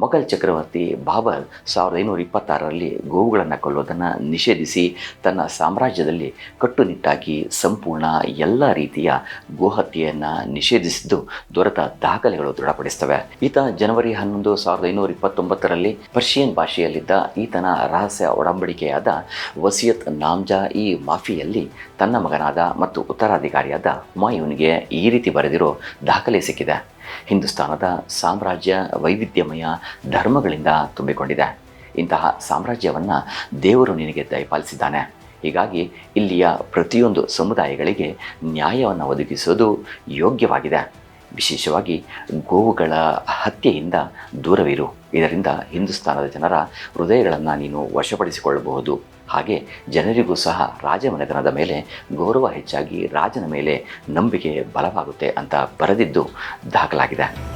ಮೊಘಲ್ ಚಕ್ರವರ್ತಿ ಬಾಬರ್ ಸಾವಿರದ ಐನೂರ ಇಪ್ಪತ್ತಾರರಲ್ಲಿ ಗೋವುಗಳನ್ನು ಕೊಲ್ಲೋದನ್ನು ನಿಷೇಧಿಸಿ ತನ್ನ ಸಾಮ್ರಾಜ್ಯದಲ್ಲಿ ಕಟ್ಟುನಿಟ್ಟಾಗಿ ಸಂಪೂರ್ಣ ಎಲ್ಲ ರೀತಿಯ ಗೋಹತ್ಯೆಯನ್ನು ನಿಷೇಧಿಸಿದ್ದು ದೊರೆತ ದಾಖಲೆಗಳು ದೃಢಪಡಿಸ್ತವೆ. ಈತ ಜನವರಿ ಹನ್ನೊಂದು ಸಾವಿರದ ಐನೂರ ಇಪ್ಪತ್ತೊಂಬತ್ತರಲ್ಲಿ ಪರ್ಷಿಯನ್ ಭಾಷೆಯಲ್ಲಿದ್ದ ಈತನ ರಹಸ್ಯ ಒಡಂಬಡಿಕೆಯಾದ ವಸಿಯತ್ ನಾಮ್ಜಾ ಈ ಮಾಫಿಯಲ್ಲಿ ತನ್ನ ಮಗನಾದ ಮತ್ತು ಉತ್ತರಾಧಿಕಾರಿಯಾದ ಹುಮಾಯೂನ್ಗೆ ಈ ರೀತಿ ಬರೆದಿರೋ ದಾಖಲೆ ಸಿಕ್ಕಿದೆ. ಹಿಂದೂಸ್ತಾನದ ಸಾಮ್ರಾಜ್ಯ ವೈವಿಧ್ಯಮಯ ಧರ್ಮಗಳಿಂದ ತುಂಬಿಕೊಂಡಿದೆ. ಇಂತಹ ಸಾಮ್ರಾಜ್ಯವನ್ನು ದೇವರು ನಿನಗೆ ದಯಪಾಲಿಸಿದ್ದಾನೆ. ಹೀಗಾಗಿ ಇಲ್ಲಿಯ ಪ್ರತಿಯೊಂದು ಸಮುದಾಯಗಳಿಗೆ ನ್ಯಾಯವನ್ನು ಒದಗಿಸುವುದು ಯೋಗ್ಯವಾಗಿದೆ. ವಿಶೇಷವಾಗಿ ಗೋವುಗಳ ಹತ್ಯೆಯಿಂದ ದೂರವಿರು. ಇದರಿಂದ ಹಿಂದೂಸ್ತಾನದ ಜನರ ಹೃದಯಗಳನ್ನು ನೀನು ವಶಪಡಿಸಿಕೊಳ್ಳಬಹುದು. ಹಾಗೆ ಜನರಿಗೂ ಸಹ ರಾಜಮನೆತನದ ಮೇಲೆ ಗೌರವ ಹೆಚ್ಚಾಗಿ ರಾಜನ ಮೇಲೆ ನಂಬಿಕೆ ಬಲವಾಗುತ್ತೆ ಅಂತ ಬರೆದಿದ್ದು ದಾಖಲಾಗಿದೆ.